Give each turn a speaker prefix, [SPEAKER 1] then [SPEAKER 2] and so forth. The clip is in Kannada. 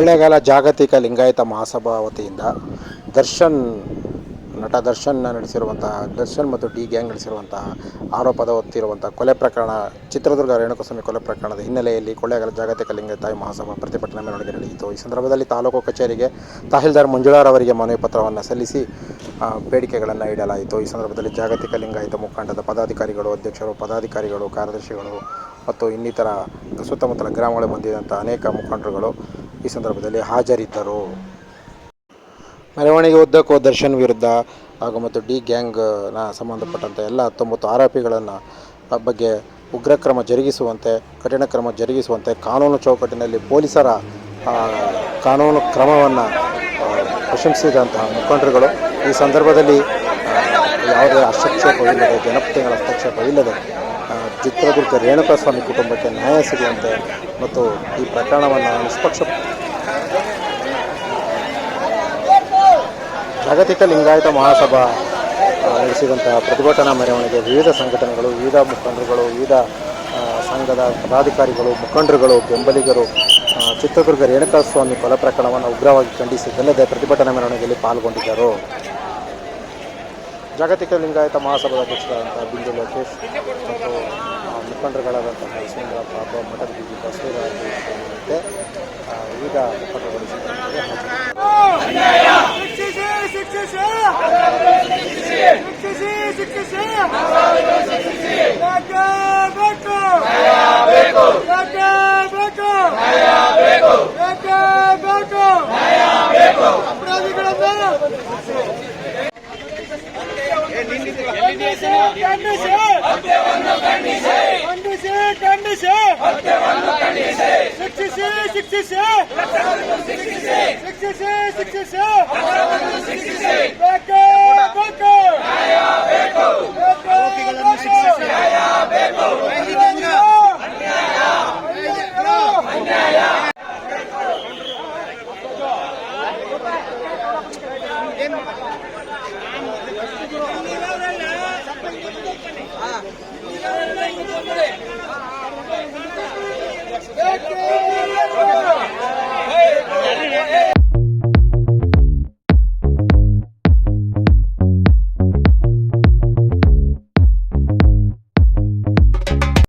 [SPEAKER 1] ಕೊಳ್ಳೇಗಾಲ ಜಾಗತಿಕ ಲಿಂಗಾಯತ ಮಹಾಸಭಾ ವತಿಯಿಂದ ದರ್ಶನ್, ನಟ ದರ್ಶನ್ ನಡೆಸಿರುವಂತಹ, ದರ್ಶನ್ ಮತ್ತು ಡಿ ಗ್ಯಾಂಗ್ ನಡೆಸಿರುವಂತಹ ಆರೋಪದ ಹೊತ್ತಿರುವಂಥ ಕೊಲೆ ಪ್ರಕರಣ, ಚಿತ್ರದುರ್ಗ ರೇಣುಕಸ್ವಾಮಿ ಕೊಲೆ ಪ್ರಕರಣದ ಹಿನ್ನೆಲೆಯಲ್ಲಿ ಕೊಳ್ಳೇಗಾಲ ಜಾಗತಿಕ ಲಿಂಗಾಯತ ಮಹಾಸಭಾ ಪ್ರತಿಭಟನೆ ಮೆರವಣಿಗೆ ನಡೆಯಿತು. ಈ ಸಂದರ್ಭದಲ್ಲಿ ತಾಲೂಕು ಕಚೇರಿಗೆ ತಹಸೀಲ್ದಾರ್ ಮಂಜುಳಾರ್ ಅವರಿಗೆ ಮನವಿ ಪತ್ರವನ್ನು ಸಲ್ಲಿಸಿ ಬೇಡಿಕೆಗಳನ್ನು ಇಡಲಾಯಿತು ಈ ಸಂದರ್ಭದಲ್ಲಿ ಜಾಗತಿಕ ಲಿಂಗಾಯತ ಮುಖಂಡದ ಪದಾಧಿಕಾರಿಗಳು, ಅಧ್ಯಕ್ಷರು, ಪದಾಧಿಕಾರಿಗಳು, ಕಾರ್ಯದರ್ಶಿಗಳು ಮತ್ತು ಇನ್ನಿತರ ಸುತ್ತಮುತ್ತಲ ಗ್ರಾಮಗಳಿಗೆ ಬಂದಿದ್ದಂಥ ಅನೇಕ ಮುಖಂಡರುಗಳು ಈ ಸಂದರ್ಭದಲ್ಲಿ ಹಾಜರಿದ್ದರು. ಮೆರವಣಿಗೆ ಉದ್ದಕ್ಕೂ ದರ್ಶನ್ ವಿರುದ್ಧ ಹಾಗೂ ಮತ್ತು ಡಿ ಗ್ಯಾಂಗ್ನ ಸಂಬಂಧಪಟ್ಟಂಥ ಎಲ್ಲ ಹತ್ತೊಂಬತ್ತು ಆರೋಪಿಗಳನ್ನು ಬಗ್ಗೆ ಉಗ್ರ ಕ್ರಮ ಜರುಗಿಸುವಂತೆ ಕಠಿಣ ಕ್ರಮ ಜರುಗಿಸುವಂತೆ ಕಾನೂನು ಚೌಕಟ್ಟಿನಲ್ಲಿ ಪೊಲೀಸರ ಕಾನೂನು ಕ್ರಮವನ್ನು ಪ್ರಶಂಸಿದಂತಹ ಮುಖಂಡರುಗಳು. ಈ ಸಂದರ್ಭದಲ್ಲಿ ಯಾವುದೇ ಯಾವುದೇ ಹಸ್ತಕ್ಷೇಪವಿಲ್ಲದೆ ಜನಪ್ರತಿಗಳ ಹಸ್ತಕ್ಷೇಪವಿಲ್ಲದೆ ಆ, ಚಿತ್ರದುರ್ಗ ರೇಣುಕಾಸ್ವಾಮಿ ಕುಟುಂಬಕ್ಕೆ ನ್ಯಾಯ ಸಿಗುವಂತೆ ಮತ್ತು ಈ ಪ್ರಕರಣವನ್ನು ನಿಷ್ಪಕ್ಷ ಜಾಗತಿಕ ಲಿಂಗಾಯತ ಮಹಾಸಭಾ ನಡೆಸಿದಂತಹ ಪ್ರತಿಭಟನಾ ಮೆರವಣಿಗೆ, ವಿವಿಧ ಸಂಘಟನೆಗಳು, ವಿವಿಧ ಮುಖಂಡರುಗಳು, ವಿವಿಧ ಸಂಘದ ಪದಾಧಿಕಾರಿಗಳು, ಮುಖಂಡರುಗಳು, ಬೆಂಬಲಿಗರು ಚಿತ್ರದುರ್ಗ ರೇಣುಕಾಸ್ವಾಮಿ ಕೊಲೆ ಪ್ರಕರಣವನ್ನು ಉಗ್ರವಾಗಿ ಖಂಡಿಸಿದ್ದಲ್ಲದೆ ಪ್ರತಿಭಟನಾ ಮೆರವಣಿಗೆಯಲ್ಲಿ ಪಾಲ್ಗೊಂಡಿದ್ದರು. ಜಾಗತಿಕ ಲಿಂಗಾಯತ ಮಹಾಸಭಾದ ಅಧ್ಯಕ್ಷರಾದಂಥ ಬಿಂದು ಲೋಕೇಶ್ ಮತ್ತು ಮುಖಂಡರುಗಳಾದಂತಹ ಸುಂದರಪ್ಪ ಅಥವಾ ಮಠದ ಬಿಜಿ ಬಸವರಾಜ ಆ, ವಿವಿಧ ಮುಖಂಡರುಗಳು ಈ ಸಂದರ್ಭದಲ್ಲಿ ಹಾಜರಿದ್ದರು.
[SPEAKER 2] ಶಿಕ್ಷಿಸಿ ಶಿಕ್ಷಿಸಿ ಶಿಕ್ಷಿಸಿ ಯಾಕೆ ಬೇಕು ಯಾಕೆ ಬೇಕು ಯಾಕೆ ಬೇಕು ಅಪರಾಧಿಗಳನ್ನ ಖಂಡಿಸಿ. ಖಂಡಿಸಿ. ಖಂಡಿಸಿ ಶಿಕ್ಷಿಸಿ ಶಿಕ್ಷಿಸಿ. ಶಿಕ್ಷಿಸಿ. ಶಿಕ್ಷಿಸಿ ಬೇಕು ಬೇಕು. ಆರೋಪಿಗಳನ್ನು ಶಿಕ್ಷಿಸಿ ಬೇಕೇ